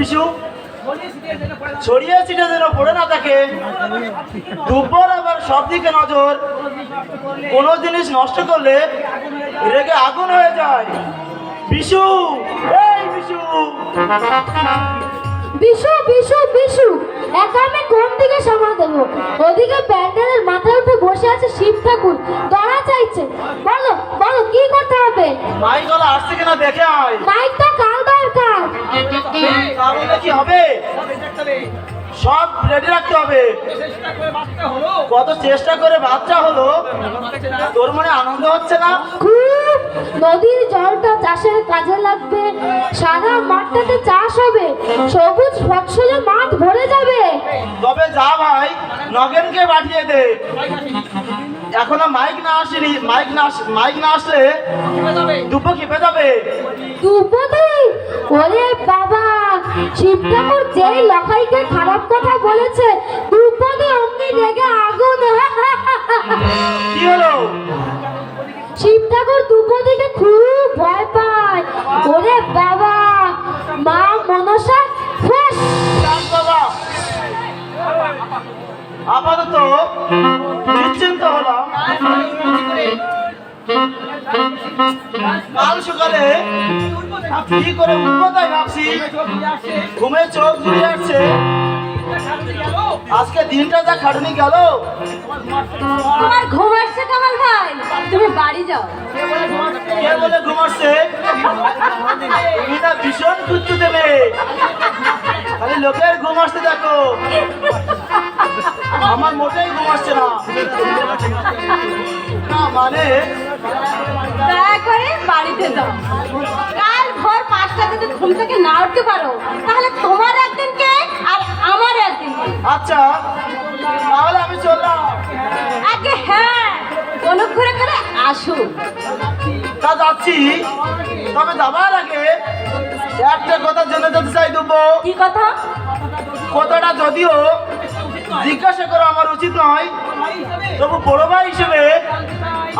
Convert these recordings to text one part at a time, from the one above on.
বিশু ছড়িয়ে ছিটে যেন পড়ে না থাকে। দুপুর আবার সব দিকে নজর। কোনো জিনিস নষ্ট করলে রেগে আগুন হয়ে যায়। বিশু, এই বিশু। বিশু বিশু বিশু। একা আমি কোন দিকে সামাল দেব? ওদিকে প্যান্ডেলের মাথায় উঠে বসে আছে শিব ঠাকুর। দড়া চাইছে। বলো বলো কি করতে হবে? মাইক গলা আসছে কিনা দেখে আয়। মাইকটা কাল দরকার। কি হবে? সব রেডি রাখতে হবে। কত চেষ্টা করে বাচ্চা হলো তোর মনে আনন্দ হচ্ছে না? খুব। নদীর জলটা চাষের কাজে লাগবে। সারা মাঠটাতে চাষ হবে। সবুজ ফসলে মাঠ ভরে যাবে। তবে যা ভাই নগেনকে পাঠিয়ে দে। এখনও মাইক না আসেনি মাইক না মাইক না আসলে দুপো খেপে যাবে। দুপদি ওরে বাবা। শিব ঠাকুর যেই লখাইকে খারাপ কথা বলেছে দুপদি অমনি রেগে আগুন। কি হলো? শিব ঠাকুর দুপদিকে খুব ভয় পায়। ওরে বাবা মা মনসা ফুস আপাতত নিশ্চিন্ত হলাম। কাল সকালে কি করে ভাবছি। ঘুমে চোখ জুড়ে আসছে। আজকে দিনটা যা খাটনি গেল। তোমার ঘুম আসছে কামাল ভাই। তুমি বাড়ি যাও। কে বলে ঘুমাচ্ছে তুমি না ভীষণ কুচ্ছু দেবে। খালি লোকের ঘুম আসতে দেখো। আমার মোটেই ঘুম আসছে না। না মানে দয়া করে বাড়িতে যাও। কাল ভোর পাঁচটা যদি ঘুম থেকে না উঠতে পারো। তাহলে তোমার একদিন কে আর আমার একদিন আচ্ছা তাহলে আমি চললাম। আগে হ্যাঁ অনুগ্রহ করে আসুন তা যাচ্ছি। তবে যাবার আগে একটা কথা জেনে যেতে চাই দেবো। কি কথা? কথাটা যদিও জিজ্ঞাসা করা আমার উচিত নয়। তবু বড় ভাই হিসেবে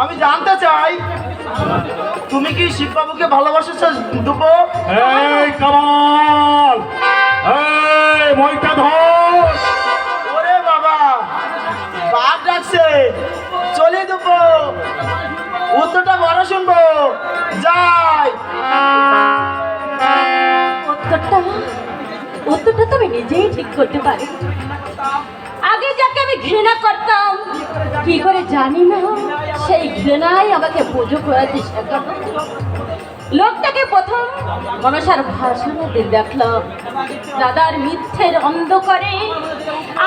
আমি জানতে চাই তুমি কি শিববাবুকে ভালোবাসেছ দুবো এই কামাল এই মইটা ধর ওরে বাবা বাদ ডাকছে চলে দেবো। উত্তরটা বড় শুনব। যাই। উত্তরটা উত্তরটা তো আমি নিজেই ঠিক করতে পারি। যাকে আমি ঘৃণা করতাম, কি করে জানি না, সেই ঘৃণাই আমাকে পুজো করাতে। শেখা লোকটাকে প্রথম মনসার ভাষণে দেখলাম, দাদার মিথ্যের অন্ধকারে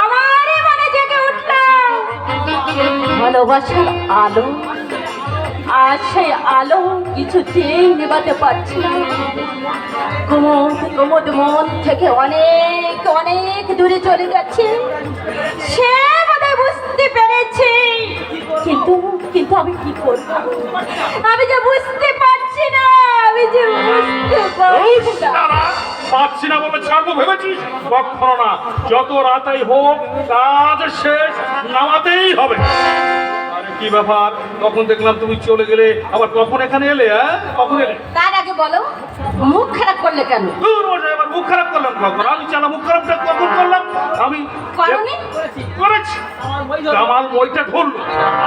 আমার মনে জেগে উঠল। ভালোবাসার আলো আর সেই আলো কিছুতেই নেবাতে পারছি না। কুমুদ কুমুদ মন থেকে অনেক অনেক দূরে চলে যাচ্ছে। সে বোধহয় বুঝতে পেরেছে। কিন্তু কিন্তু আমি কি করব? আমি যে বুঝতে পারছি না, আমি যে বুঝতে পারছি না। পাচ্ছি না বলে ছাড়বো ভেবেছিস? কখনো না। যত রাতাই হোক, কাজ শেষ আরে কি ব্যাপার? তখন দেখলাম তুমি চলে গেলে। আবার কখন এখানে এলে হ্যাঁ? কখন এলে। তার আগে বলো মুখ খারাপ করলে কেন? দূর বসে আবার মুখ খারাপ করলাম কখন? আমি চালা মুখ খারাপটা কখন করলাম? আমি করনি? করেছি। আমার মইটা ধরলো।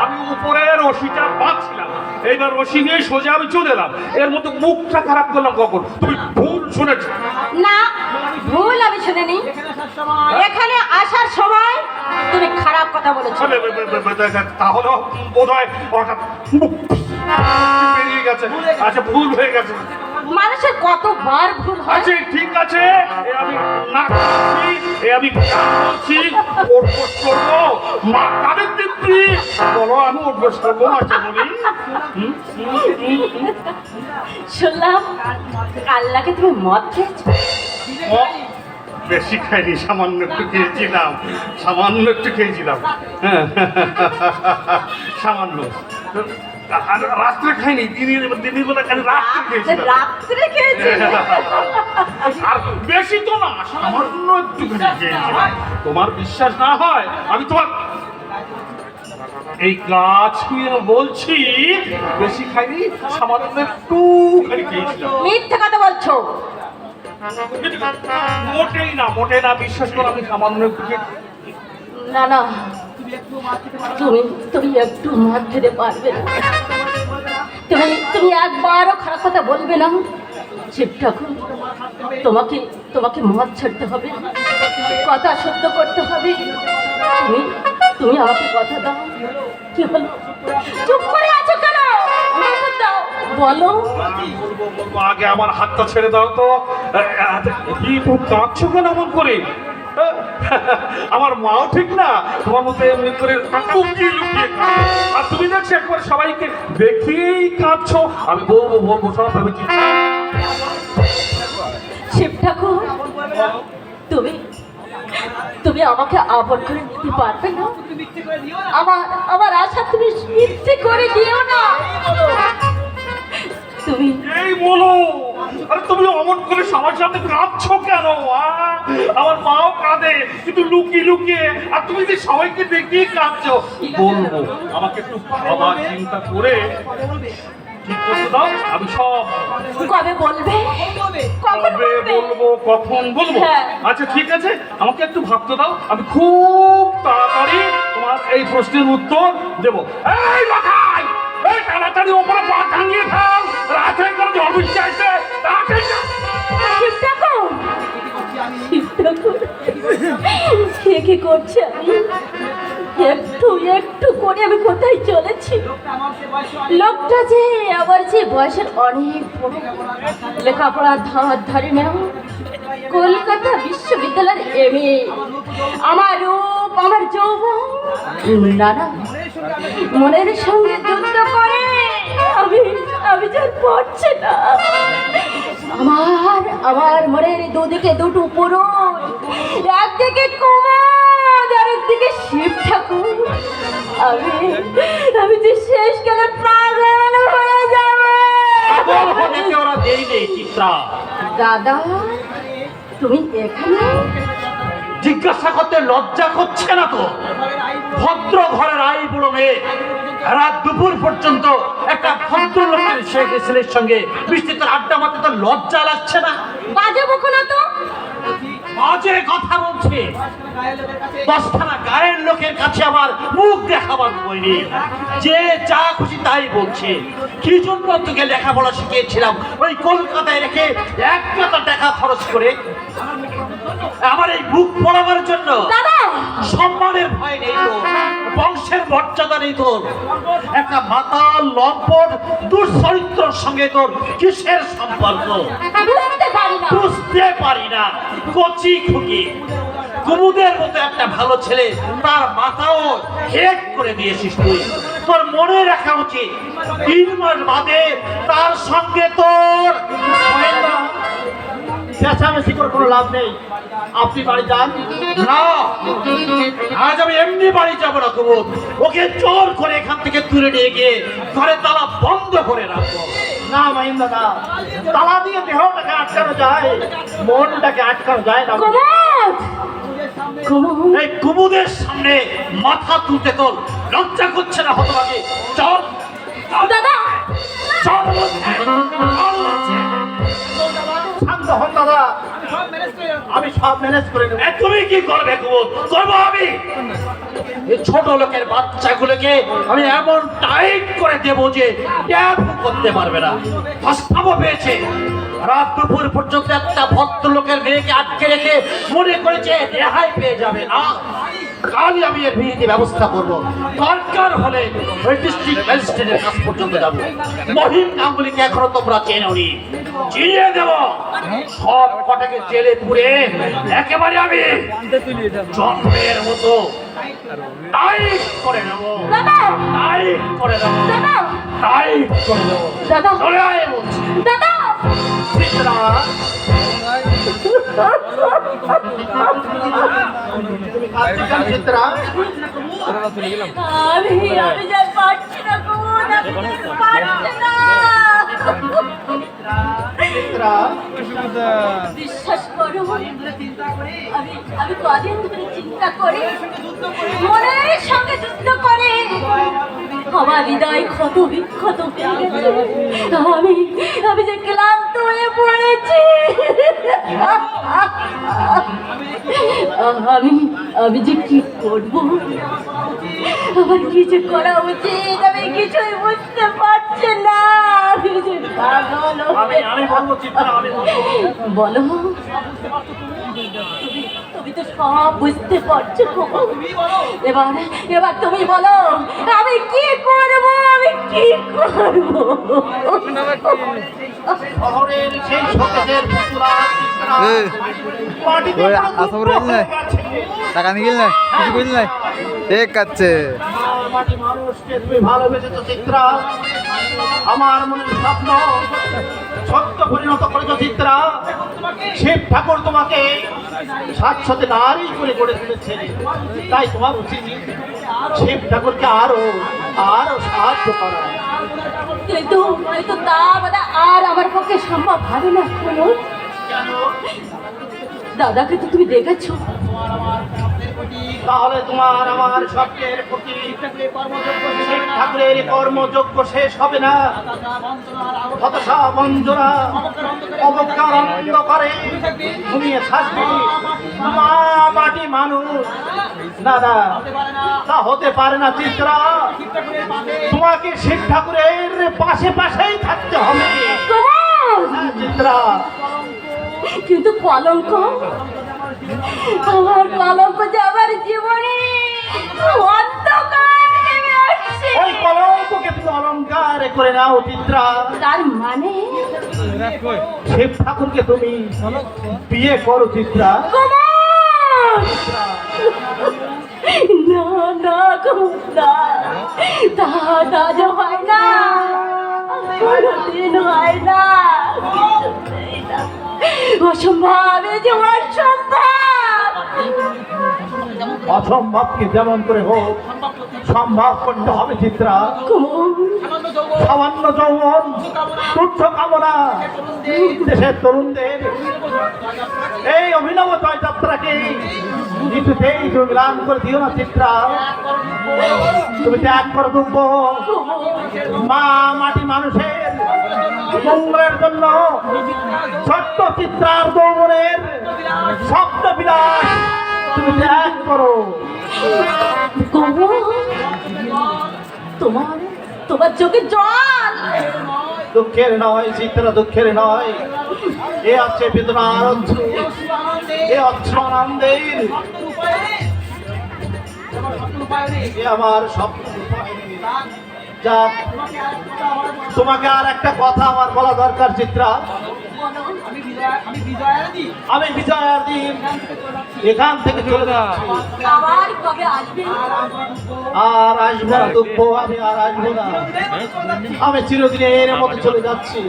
আমি উপরের রশিটা বাঁধছিলাম। এইবার রশি নিয়ে সোজা আমি চলে এলাম। এর মতো মুখটা খারাপ করলাম কখন? তুমি ভুল শুনেছ। না ভুল আমি শুনিনি। এখানে আসার সময় তুমি খারাপ কথা বলেছ। তাহলে বোধ হয় হঠাৎ বেরিয়ে গেছে। আচ্ছা ভুল হয়ে গেছে। মানুষের কতবার ভুল হয়? আচ্ছা ঠিক আছে। এ আমি না করছি এ আমি বলছি উঠবোস করব মা কাদের দিব্যি বলো আমি উঠবোস করব আচ্ছা বলি। শুনলাম কাল্লাকে তুমি মদ খেয়েছো? বেশি খাইনি সামান্য একটু খেয়েছিলাম সামান্য একটু খেয়েছিলাম। হ্যাঁ। সামান্য। রাত্রে খাইনি দিনের দিনের বেলা খালি রাত্রে খেয়েছিলাম। রাত্রে খেয়েছি। আর বেশি তো না সামান্য একটু তোমার বিশ্বাস না হয় আমি তোমার এই গাছ নিয়ে বলছি? বেশি খাইনি সামান্য একটু খালি খেয়েছিলাম। মিথ্যে কথা বলছো। মোটেই না মোটেই না বিশ্বাস করো আমি সামান্য একটু না না। তুমি তুমি একটু মার খেতে পারবে না। তুমি তুমি একবারও খারাপ কথা বলবে না। শিব ঠাকুর তোমাকে তোমাকে মদ ছাড়তে হবে। কথা সত্য করতে হবে। তুমি তুমি আমাকে কথা দাও। কি হলো? চুপ করে আছো কেন? বলো। আগে আমার হাতটা ছেড়ে দাও তো। কি কাঁদছো কেন এমন করে? আমার মাও ঠিক না, তোমার মতো এমনি করে লুকিয়ে আর তুমি দেখছ, একবার সবাইকে দেখেই কাঁদছো। আমি বলব বলব, সব ভেবেছি। শিব ঠাকুর, তুমি তুমি আমাকে আপন করে নিতে পারবে না? আমার আমার আশা তুমি মিথ্যে করে দিও না। তুমি? এই বলো আরে তুমি অমন করে সবার সামনে কাঁদছো কেন? আমার মাও কাঁদে কিন্তু লুকিয়ে লুকিয়ে আর তুমি যে সবাইকে দেখিয়ে কাঁদছো। বলব আমাকে একটু ভাবা চিন্তা করে আমি সব কবে বলবে? কবে বলব? কখন বলব? হ্যাঁ। আচ্ছা ঠিক আছে আমাকে একটু ভাবতে দাও আমি খুব তাড়াতাড়ি তোমার এই প্রশ্নের উত্তর দেবো। এই মাথায় এই তাড়াতাড়ি ওপরে পা টাঙিয়ে ফেল। সে কি করছে? একটু একটু করে আমি কোথায় চলেছি? লোকটা যে আবার যে বয়সের অনেক বড় লেখাপড়ার ধার ধারে কলকাতা বিশ্ববিদ্যালয়ের এম এ। আমার রূপ, আমার যৌবন না না মনের সঙ্গে যুদ্ধ করে আমি আমি যা পড়ছে না। আমার আমার মনের দুদিকে দুটো পুরুষ একদিকে কুমার আর একদিকে শিব ঠাকুর। আমি আমি যে শেষ গেলে পাগল হয়ে যাবে। দাদা তুমি এখানে? জিজ্ঞাসা করতে লজ্জা করছে না তো? ভদ্র ঘরের আই বুড়ো মেয়ে রাত দুপুর পর্যন্ত একটা ভদ্র লোকের শেখ ছেলের সঙ্গে বৃষ্টিতে আড্ডা মারতে তো লজ্জা লাগছে না? বাজে বকো না তো। বাজে কথা বলছে। দশখানা গায়ের লোকের কাছে আমার মুখ দেখাবার বই নেই। যে যা খুশি তাই বলছে। কি জন্য তোকে লেখাপড়া শিখিয়েছিলাম? ওই কলকাতায় রেখে এক টাকা খরচ করে আমার এই বুক পড়াবার জন্য। সম্মানের ভয় নেই তোর বংশের মর্যাদা নেই তোর। একটা মাতাল লম্পট দুঃচরিত্রর সঙ্গে তোর কিসের সম্পর্ক? বুঝতে পারি না। বুঝতে পারি না। কচি খুকি। কুমুদের মতো একটা ভালো ছেলে তার মাথাও হেক করে দিয়েছিস তুই। তোর মনে রাখা উচিত তিন মাস বাদে তার সঙ্গে তোর চেঁচামেচি করে কোনো লাভ নেই। আপনি বাড়ি যান। না আজ আমি এমনি বাড়ি যাব না কুমুদ। ওকে জোর করে এখান থেকে তুলে নিয়ে গিয়ে ঘরে তালা বন্ধ করে রাখব। না দাদা তালা দিয়ে দেহটাকে আটকানো যায় মনটাকে আটকানো যায় না। এই কুমুদের সামনে মাথা তুলতে তোর লজ্জা করছে না হতভাগে। চল। দাদা! চল। শান্ত হন দাদা। আমি সব ম্যানেজ করে নেব। তুমি কি করবে করব আমি। এই ছোট লোকের বাচ্চাগুলোকে আমি এমন টাইট করে দেবো যে ট্যাপ করতে পারবে না। প্রস্তাবও পেয়েছে। রাত দুপুর পর্যন্ত একটা ভদ্রলোকের মেয়েকে আটকে রেখে মনে করেছে রেহাই পেয়ে যাবে। না কালই আমি এর বিহিতি ব্যবস্থা করব। দরকার হলে ডিস্ট্রিক্ট ম্যাজিস্ট্রেটের কাছ পর্যন্ত যাব। মহিম গাঙ্গুলিকে এখনও তোমরা চেনোনি। চিনিয়ে দেব। সব কটাকে জেলে পুরে একেবারে আমি জন্মের মতো টাইট করে নেব। টাইট করে দেবো দাদা! টাইট করে দাদা! চলে আয় বলছি। দাদা! চিত্রা। চিত্রা। বিশ্বাস করো আমি আমি কদিন ধরে চিন্তা করি মনের সঙ্গে যুদ্ধ করে। আমার হৃদয় ক্ষত বিক্ষত হয়ে গেছে। আমি আমি যে ক্লান্ত হয়ে পড়েছি। আমি আমি যে কি করব? আমার কিছু করা উচিত আমি কিছুই বুঝতে পারছি না। বলো। তুমি তো সব বুঝতে পারছ। এবার এবার তুমি বলো আমি কি করব? আমি কি করব? শহরের সেই। টাকা নিয়ে গেল না কিছু ঠিক আছে। আমার মাটি মানুষকে তুমি ভালোবেসেছো চিত্রা। আমার মনের স্বপ্ন সত্য পরিণত করেছ চিত্রা। শিব ঠাকুর তোমাকে সাতশতে নারী করে গড়ে তুলেছে। তাই তোমার উচিত শিব ঠাকুরকে আরও আরও সাহায্য করা। কিন্তু কিন্তু তা মানে আর আমার পক্ষে সম্ভব হবে না দাদাকে তো তুমি দেখেছ। তাহলে তোমার আমার স্বপ্নের প্রতি ঠাকুরের কর্মযোগ্য শেষ হবে না। হতাশা বঞ্জনা অবজ্ঞার অন্ধকারে ঘুমিয়ে থাকবে। মা মাটি মানুষ। না না তা হতে পারে না চিত্রা। তোমাকে শিব ঠাকুরের পাশে পাশেই থাকতে হবে! হ্যাঁ, চিত্রা। কিন্তু কলঙ্ক আমার কলঙ্ক যে আমার জীবনে অন্ধকার নেমে আসছে। ওই কলঙ্ককে তুমি অলঙ্কার করে নাও চিত্রা তার মানে? শিব ঠাকুরকে তুমি বিয়ে করো চিত্রা না না কুমার। তা তা যে হয় না। কোনোদিন হয় না। অসম্ভব যে অসম্ভব অসম্ভবকে যেমন করে হোক, সম্ভব করতে হবে চিত্রা। সামান্য যৌবন, তুচ্ছ কামনা, দেশের তরুণদের। এই অভিনব জয়যাত্রাকে কিছুতেই তুমি মিলান করে দিও না চিত্রা। তুমি ত্যাগ করে দুঃখ। মা, মাটি মানুষের মঙ্গলের জন্য ছোট্ট চিত্রার যৌবনের স্বপ্ন বিলাস তুমি ত্যাগ করো। তোমার তোমার চোখে জল। দুঃখের নয় চিত্রা দুঃখের নয়। এ আছে বেদনার অশ্রু এ অশ্রু আনন্দের। এ আমার স্বপ্ন। যাক তোমাকে আর একটা কথা আমার বলা দরকার চিত্রা। আমি বিজয়ার দিন এখান থেকে চলে আর আসব না দুঃখ। আমি আর আসব না। আমি চিরদিনের মতো চলে যাচ্ছি।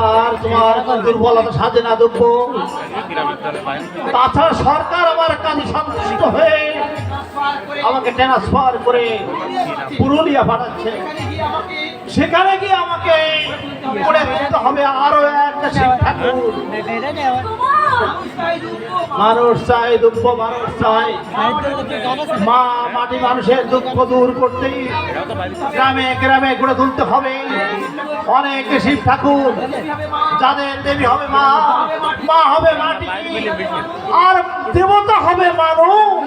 আর তোমার দুর্বলতা সাজে না দুঃখ? তাছাড়া সরকার আমার কাজে সন্তুষ্ট হয়ে আমাকে ট্রান্সফার করে পুরুলিয়া পাঠাচ্ছে। সেখানে গিয়ে আমাকে করে হবে। আরও একটা শিক্ষা মানুষ চাই দুঃখ, মানুষ চাই। মা মাটি মানুষের দুঃখ দূর করতেই গ্রামে গ্রামে গড়ে তুলতে হবে। অনেক শিব ঠাকুর যাদের দেবী হবে মা মা হবে মাটি, আর দেবতা হবে মানুষ।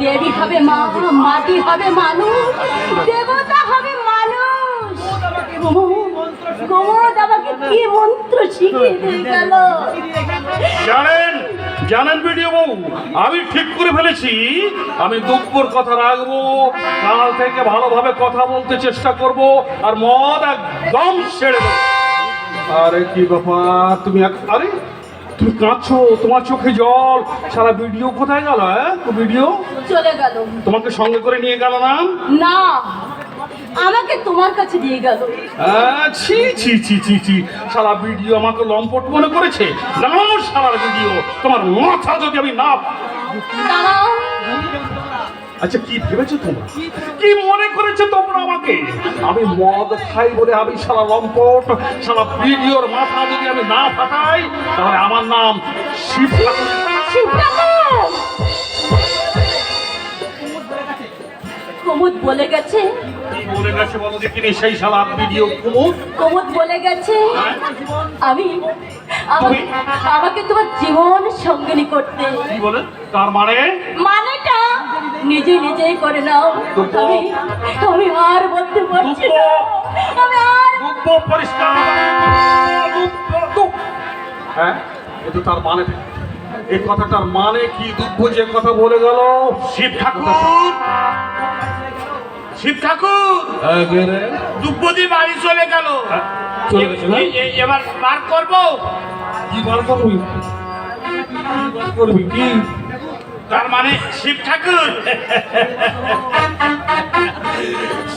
দেবী হবে মা মাটি হবে মানুষ দেবতা হবে মানুষ। গোমদ আমাকে কি মন্ত্র শিখিয়ে দিয়ে গেল? জানেন জানেন ভিডিও বউ আমি ঠিক করে ফেলেছি। আমি দুপুর কথা রাখব কাল থেকে ভালোভাবে কথা বলতে চেষ্টা করব আর মদ একদম ছেড়ে দেবো। আরে কি ব্যাপার? তুমি এক- আরে তুমি কাঁদছো তোমার চোখে জল। সারা ভিডিও কোথায় গেল হ্যাঁ? ভিডিও? চলে গেল। তোমাকে সঙ্গে করে নিয়ে গেল না? না আমাকে তোমার কাছে দিয়ে গেল। আহ, ছি ছি ছি ছি ছি। সারা ভিডিও আমাকে লম্পট মনে করেছে? না সারা ভিডিও। তোমার মাথা যদি আমি না দাঁড়াও। আচ্ছা কি ভেবেছো তোমরা? কি মনে করেছ তোমরা আমাকে? আমি মদ খাই বলে আমি সারা লম্পট, সারা ভিডিওর মাথা যদি আমি না ফাটাই, তাহলে আমার নাম শিব কুমুদ বলে গেছে বলে গেছে বলো দেখিনি সেই শালা ভিডিও কুমুদ। কুমুদ বলে গেছে হ্যাঁ? আমি আমাকে তোমার জীবন সঙ্গিনী করতে। কি বলে? তার মানে? মানেটা নিজে নিজেই করে নাও। আমি আমি আর বলতে পারছি না। আমি আর দুঃখ পরিষ্কার। দুঃখ, দুঃখ। হ্যাঁ কিন্তু তার মানে। এই কথাটার মানে কি দুঃখ যে কথা বলে গেল? শিব ঠাকুর। শিব ঠাকুর! দুব্বদি বাড়ি চলে গেল। হ্যাঁ, এবার বার করব। কি বার করবি? করবি কি? তার মানে শিব ঠাকুর।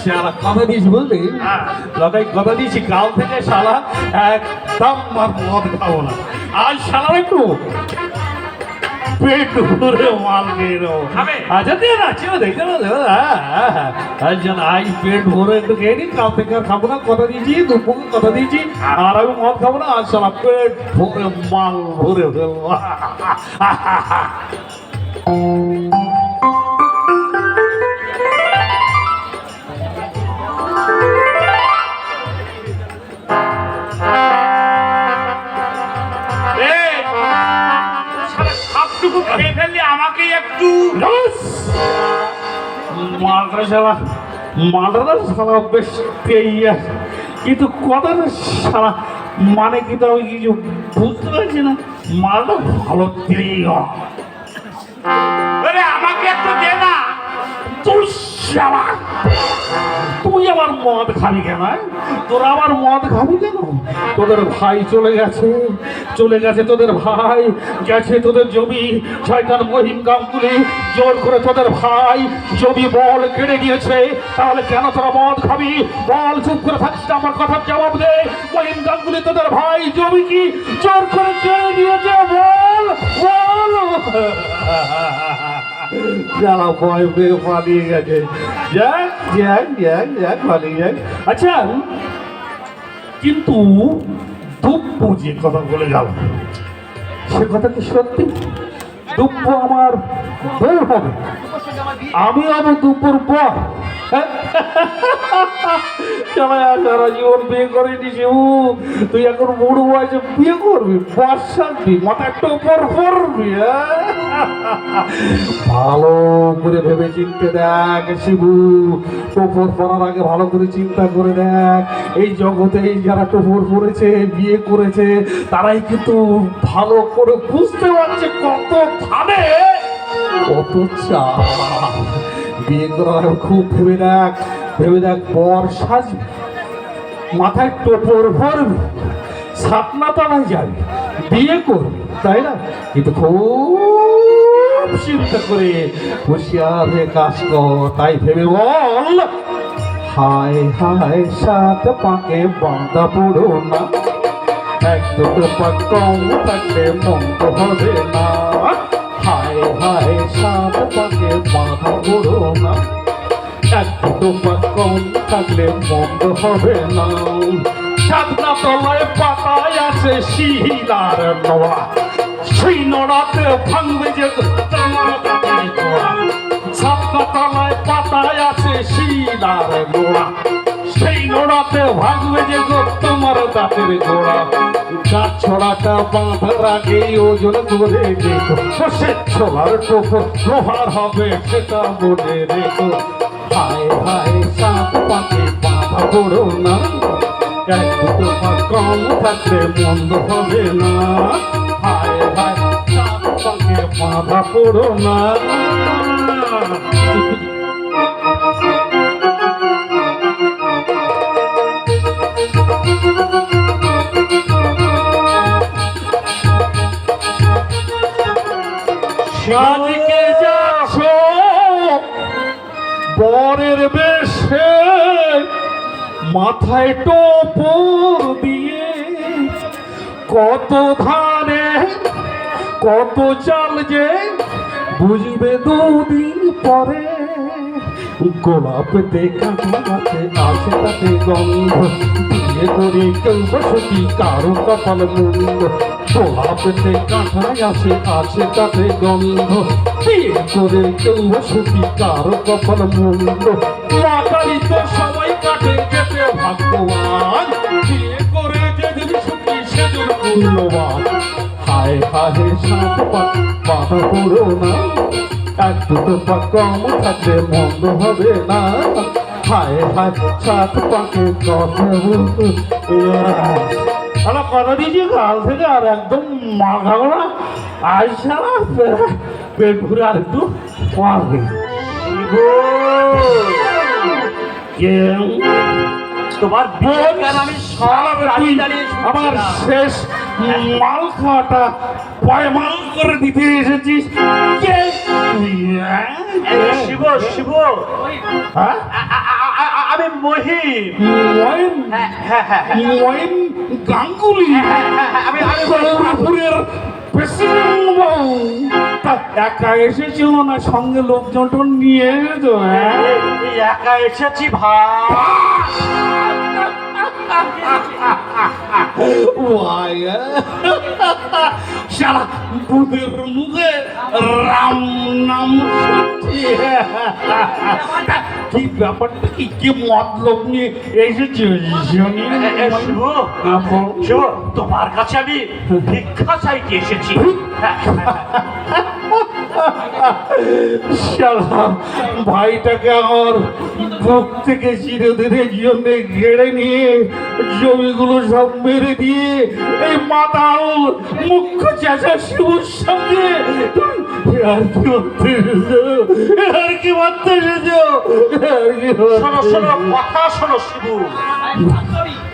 শালা কথা দিয়েছি বুঝলি? হ্যাঁ। লোকাই কথা দিয়েছি কাল থেকে শালা একদম আর মদ খাব না। আজ শালা একটু কথা দিয়েছি কথা দিয়েছি আর আমি মদ খাব না আজ সারা পেট ভরে মাল ভরে ফেলব। আমাকে একটু মালটা সারা মালটা সারা বেশ পেয়ে কিন্তু কথাটা সারা মানে কিন্তু আমি কিছু বুঝতে পারছি না। মালটা ভালো আরে আমাকে একটু দে না। তুই শালা। তুই আমার মদ খাবি কেন হ্যাঁ? তোরা আবার মদ খাবি কেন? তোদের ভাই চলে গেছে চলে গেছে তোদের ভাই, গেছে তোদের জমি, শয়তান মহিম গামগুলি জোর করে তোদের ভাই, জমি বল কেড়ে নিয়েছে, তাহলে কেন তোরা মদ খাবি? বল, চুপ করে থাকিস আমার কথার জবাব দে। মহিম গামগুলি তোদের ভাই, জমি কি? জোর করে কেড়ে নিয়েছে, বল বল। যারা ভয় পেয়ে পালিয়ে গেছে। যাক যাক যাক যাক পালিয়ে যাক আচ্ছা কিন্তু দুপ্প যে কথা বলে গেল সে কথা কি সত্যি? দুপ্প আমার বউ হবে। আমি হব দুপুর পর সারা জীবন বিয়ে করেনি শিবু? তুই এখন বুড়ো বয়সে বিয়ে করবি? বর্ষাবি মাথা টোপর পড়বি হ্যাঁ? ভালো করে ভেবে চিনতে দেখ শিবু। টোপর পড়ার আগে ভালো করে চিন্তা করে দেখ। এই জগতে এই যারা টোপর পড়েছে, বিয়ে করেছে, তারাই কিন্তু ভালো করে বুঝতে পারছে কত ভাবে কত চাপ। বিয়ে করার খুব ভেবে দেখ ভেবে দেখ, বর সাজবি মাথায় টোপর ভরবি সাতনা তলায় যাবি, বিয়ে করবি, তাই না? কিন্তু খুব চিন্তা করে হুঁশিয়ার হয়ে কাজ কর, তাই ভেবে বল, হায় হায় সাত পাকে বাঁধা পড়ো না, এক দুটো পাক কম থাকলে মন্দ হবে না। থাকলে মন্দ হবে না। সাতনা তলায় পাতায় আছে শিলার নড়া সেই নড়াতে ভাঙবে যে সাতনা তলায় পাতায় আছে শিলার নোড়া সেই নোড়াতে ভাঙবে যে তোমার দাঁতের গোড়া গাছ ছড়াটা বাঁধার আগে ওজন করে দেখো সে ছোলার টোপর লোহার হবে, সেটা মনে রেখো। হায় হায় সাত পাকে বাঁধা পড়ো না। এক দুটো কম থাকলে মন্দ হবে না। হায় হায় সাত পাকে বাঁধা পড়ো না। সাজকে যাচ্ছ বরের বেশে মাথায় টোপর দিয়ে কত ধানে, কত চাল যে বুঝবে দুদিন পরে। গোলাপ দেখা গাছে আছে তাতে গন্ধ বিয়ে করে কেউ বসতি, কারও কপাল মুন্ড। কাঁঠায় আছে আছে কেউ সুখী, কারও কপাল মন্দ। মাতারি তো সবাই কাটে কেটে ভাগ্যবান বিয়ে করে যেদিন সুখী হবে না। হায় হায় সাত পাকে কথা সারা কথা দিয়েছি কাল থেকে আর একদম মাল খাব না। আজ সারা পেট ভরে আর একটু পারবে তোমার আমি সব দাঁড়িয়ে আমার শেষ মাল খাওয়াটা পয়মাল করে দিতে এসেছিস? শিব শিব। হ্যাঁ? আমি মহিম। হ্যাঁ হ্যাঁ হ্যাঁ হ্যাঁ। গাঙ্গুলি। আমি একা এসেছিল না সঙ্গে লোকজন নিয়ে এসেছ হ্যাঁ? একা এসেছি ভাই। সারা বুধের মুখে রাম নাম কি ব্যাপারটা? কি কি মতলব নিয়ে এসেছি? তোমার কাছে আমি ভিক্ষা চাইতে এসেছি। শালা ভাইটাকে আমার বুক থেকে চিরদিনের জন্য ঘেড়ে নিয়ে জমিগুলো সব মেরে দিয়ে এই মাতাল মুখ্য চাষা শিবুর সঙ্গে আর কি এসেছ? আর কি করতে শোনো শোনো কথা শোনো শিবু।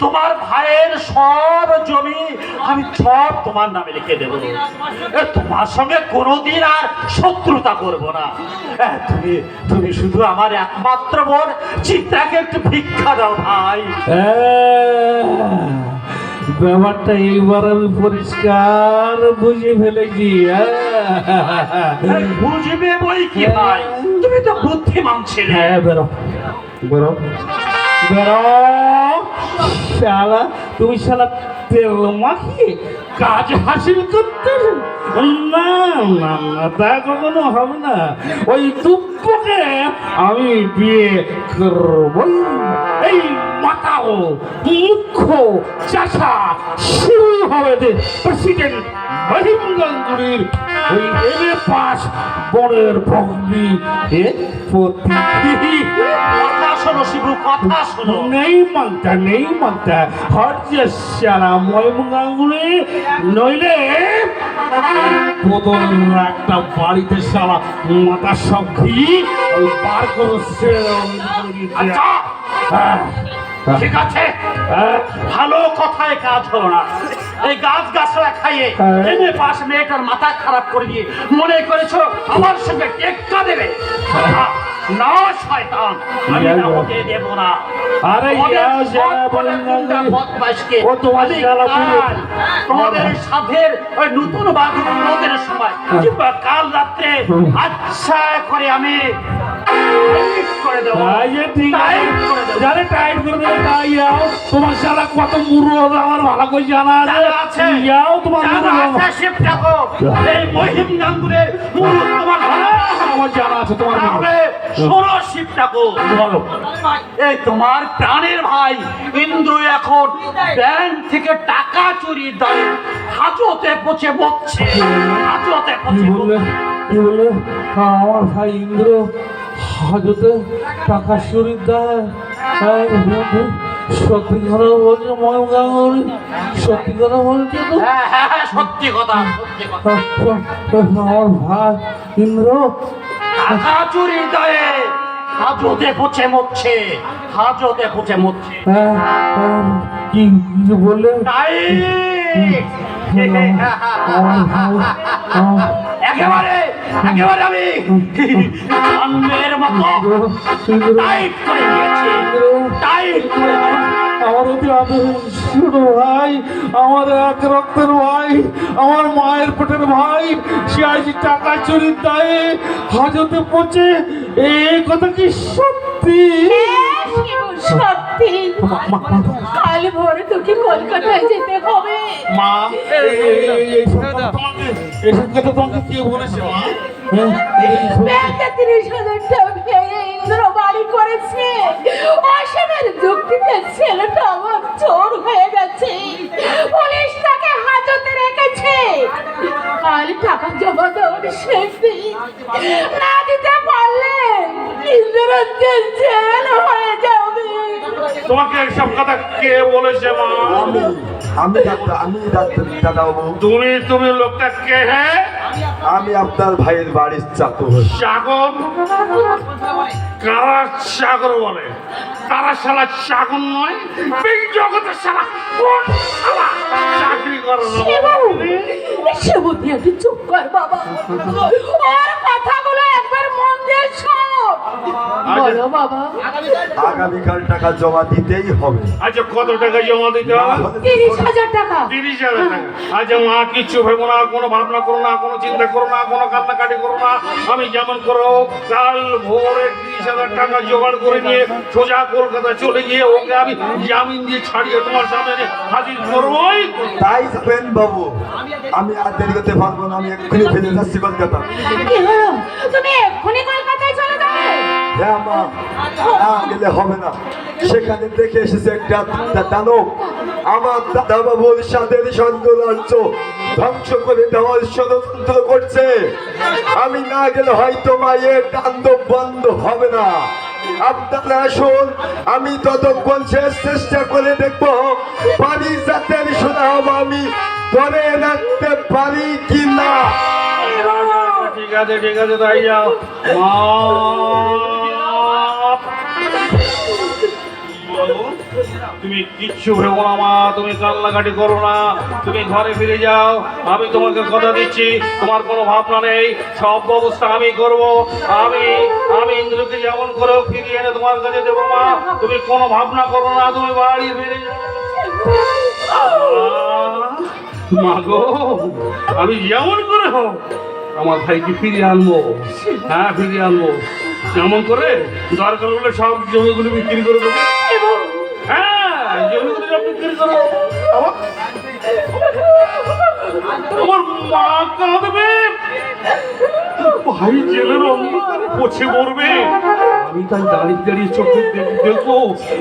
তোমার ভাইয়ের সব জমি আমি সব তোমার নামে লিখে দেবো। তোমার সঙ্গে কোনোদিন আর শত্রুতা করব না। এ, তুমি তুমি শুধু আমার একমাত্র বোন চিত্রাকে একটু ভিক্ষা দাও ভাই। আহ, ব্যাপারটা এইবার আমি পরিষ্কার বুঝে ফেলেছি। এ, বুঝবে বই কি ভাই? তুমি তো বুদ্ধিমান ছেলে। হ্যাঁ বেরো। বেরো। শালা, তুমি শালা তেল মাখিয়ে কাজ হাসিল করতে না তা কখনো হবে না। ওই দুঃখকে আমি বিয়ে করবই। এই মাতাও মুখ্য চাষা, শুরু হবে প্রেসিডেন্ট মহিম গাঙ্গুলির ওই পাস ভগ্নি। পতি কথা শোনো শিবু কথা শোনো। নেই মানতা নেই মানতা হচ্ছে সারা মহিম গাঙ্গুলি নইলে বদল একটা বাড়িতে সারা মাথা সব ঘি ওই বার করছে আচ্ছা। ঠিক আছে। ভালো কথায় কাজ হলো না। এই গাছ গাছরা খাইয়ে হ্যাঁ। এনে পাশ মেয়েটার মাথা খারাপ করে দিয়ে মনে করেছ আমার সঙ্গে টেক্কা দেবে? না শয়তান আমি না হতে না। আরে তোমাদের তোমার সাধের ওই নতুন সময়। কিংবা কাল রাত্রে আচ্ছা করে আমি শালা কত মুরু আমার ভালো করে জানা জানা আছে। আছে যাও তোমার জানা আছে শিব ঠাকুর। এই মহিম তোমার আমার জানা আছে তোমার মুরু। তাহলে শোনো শিব ঠাকুর। বলো। এই তোমার প্রাণের ভাই ইন্দু এখন ব্যাংক থেকে টাকা চুরির দায়ে হাজতে পচে বচ্ছে হাজতে পচে বললে। কি বললে? হ্যাঁ, আমার ভাই ইন্দ্র হাজতে টাকা চুরি দেয় হ্যাঁ, সত্যি কথা বলছে ময়ূর গাঙ্গুলি সত্যি কথা বলছে তো হ্যাঁ হ্যাঁ হ্যাঁ, সত্যি কথা সত্যি কথা আমার ভাই ইন্দ্র হাজুর হৃদয়ে দায়ে হাজতে পচে মরছে হাজতে পচে মরছে হ্যাঁ, হ্যাঁ, কি কি আমার একেবারে একেবারে আমি জন্মের মতো টাইট করে দিয়েছি টাইট করে আমার অতি আদরের ছোট ভাই আমার এক রক্তের ভাই আমার মায়ের পেটের ভাই সে আজ টাকা চুরির দায়ে হাজতে পচে এই কথা কি সত্যি? সত্যি কাল ভোরে তোকে কলকাতায় যেতে হবে মা তোমাকে এসব কথা তোমাকে কে বলেছে মা হ্যাঁ, ব্যাংকে তিরিশ হাজার টাকা ভেঙে ইন্দ্র বাড়ি করেছে। অসীমের যুক্তিতে ছেলেটা আমার চোর হয়ে গেছে। পুলিশ তাকে হাজতে রেখেছে। কাল টাকা জমা দেওয়ার শেষ না দিতে পারলে ইন্দ্রঞ্জন জেল হয়ে যাবে। তোমাকে এসব কথা কে বলেছে মা? আমি আমি ডাক্তার আমি ডাক্তার দাদাবাবু। তুমি তুমি লোকটা কে হ্যাঁ? আমি আপনার ভাইয়ের বাড়ির চাকর। চাকর কারা চাকর বলে? তারা শালা চাকর নয় এই জগতের শালা কোন শালা? চাকরি করে চুপ কর বাবা। আর কথাগুলো একবার মন দিয়ে শোন। আগামীকাল টাকা জমা দিতেই হবে। আচ্ছা কত টাকা জমা দিতে হবে? তিরিশ হাজার টাকা। তিরিশ হাজার টাকা। আচ্ছা মা কিচ্ছু ভেবো না কোনো ভাবনা করো না কোনো চিন্তা করো না কোনো কান্নাকাটি করো না। আমি যেমন করো কাল ভোরে তিরিশ হাজার টাকা জোগাড় করে নিয়ে সোজা কলকাতা চলে গিয়ে ওকে আমি জামিন দিয়ে ছাড়িয়ে তোমার সামনে হাজির করবোই। তাই যাবেন বাবু আমি আর দেরি করতে পারব না আমি এক্ষুনি ফিরে যাচ্ছি কলকাতা। কি হলো? তুমি এক্ষুনি কলকাতায় হ্যাঁ মা। না, গেলে হবে না। সেখানে দেখে এসেছে একটা দানব। আমার দাদা বাবুর সাথে সংগ্রাঞ্চ ধ্বংস করে দেওয়ার ষড়যন্ত্র করছে। আমি না গেলে হয়তো মায়ের তাণ্ডব বন্ধ হবে না। আপনারা আসুন, আমি ততক্ষণ শেষ চেষ্টা করে দেখব। পানি জাতের শোনাব আমি ধরে রাখতে পারি কি না ঠিক আছে ঠিক আছে, তাই যাও। তুমি কিচ্ছু ভেবো না মা, তুমি কান্নাকাটি করো না, তুমি ঘরে ফিরে যাও, আমি তোমাকে কথা দিচ্ছি, তোমার কোনো ভাবনা নেই, সব ব্যবস্থা আমি করব, আমি আমি ইন্দ্রকে যেমন করে ফিরিয়ে এনে তোমার কাছে দেবো মা, তুমি কোনো ভাবনা করো না, তুমি বাড়ি ফিরে যাও। মা গো, আমি যেমন করে হোক, আমার ভাইকে ফিরিয়ে আনব হ্যাঁ ফিরিয়ে আনব। যেমন করে দরকার হলে সব জমিগুলো বিক্রি করে দেবো। হ্যাঁ জমিগুলো সব বিক্রি করে দেবো। আমার আমার মা কাঁদবে। ভাই জেলের অন্ধকারে পচে মরবে আমি তাই দারিদ্রের চোখে দেখ- দেখব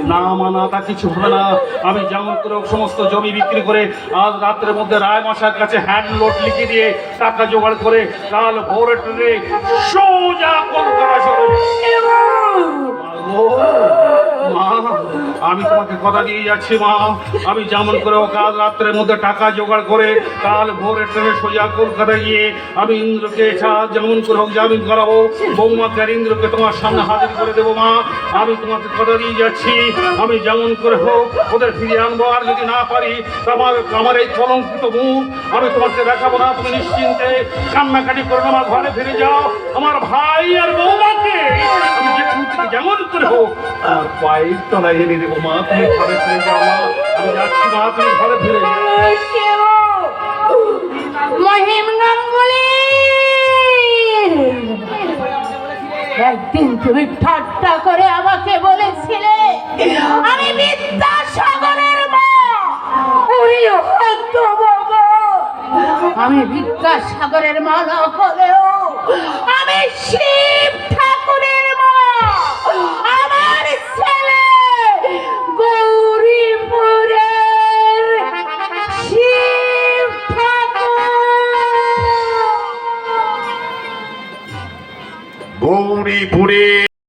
না মানা তা কিছু হবে না। আমি যেমন করে সমস্ত জমি বিক্রি করে আজ রাত্রের মধ্যে রায় মশার কাছে হ্যান্ড লোড লিখে দিয়ে টাকা জোগাড় করে কাল ভোরে ট্রেনে সোজা কলকাতা ও, মা, আমি তোমাকে কথা দিয়ে যাচ্ছি, মা। আমি যেমন করে আজ রাত্রের মধ্যে টাকা জোগাড় করে কাল ভোরে ট্রেনে সোজা কলকাতায় গিয়ে আমি ইন্দ্রকে যেমন করে হোক জামিন করাবো, বৌমাকে আর ইন্দ্রকে তোমার সামনে হাজির করে দেবো, মা। আমি তোমাকে কথা দিয়ে যাচ্ছি, আমি যেমন করে হোক ওদের ফিরিয়ে আনব, আর যদি না পারি তো আমার এই কলঙ্কিত মুখ আমি তোমাকে দেখাবো না, তুমি নিশ্চিন্তে কান্নাকাটি করে আমার ঘরে ফিরে যাও। আমার ভাই আর বৌমাকে আমি থেকে যেমন করে হোক পায়ের তলায় এনে দেবো, মা, তুমি ঘরে ফিরে যাও, মা, আমি যাচ্ছি, মা, তুমি ঘরে ফিরে মহিম একদিন তুমি ঠাট্টা করে আমাকে বলেছিলে, আমি বিদ্যাসাগরের মা। আমি বিদ্যাসাগরের মা না হলেও আমি শিব পুরে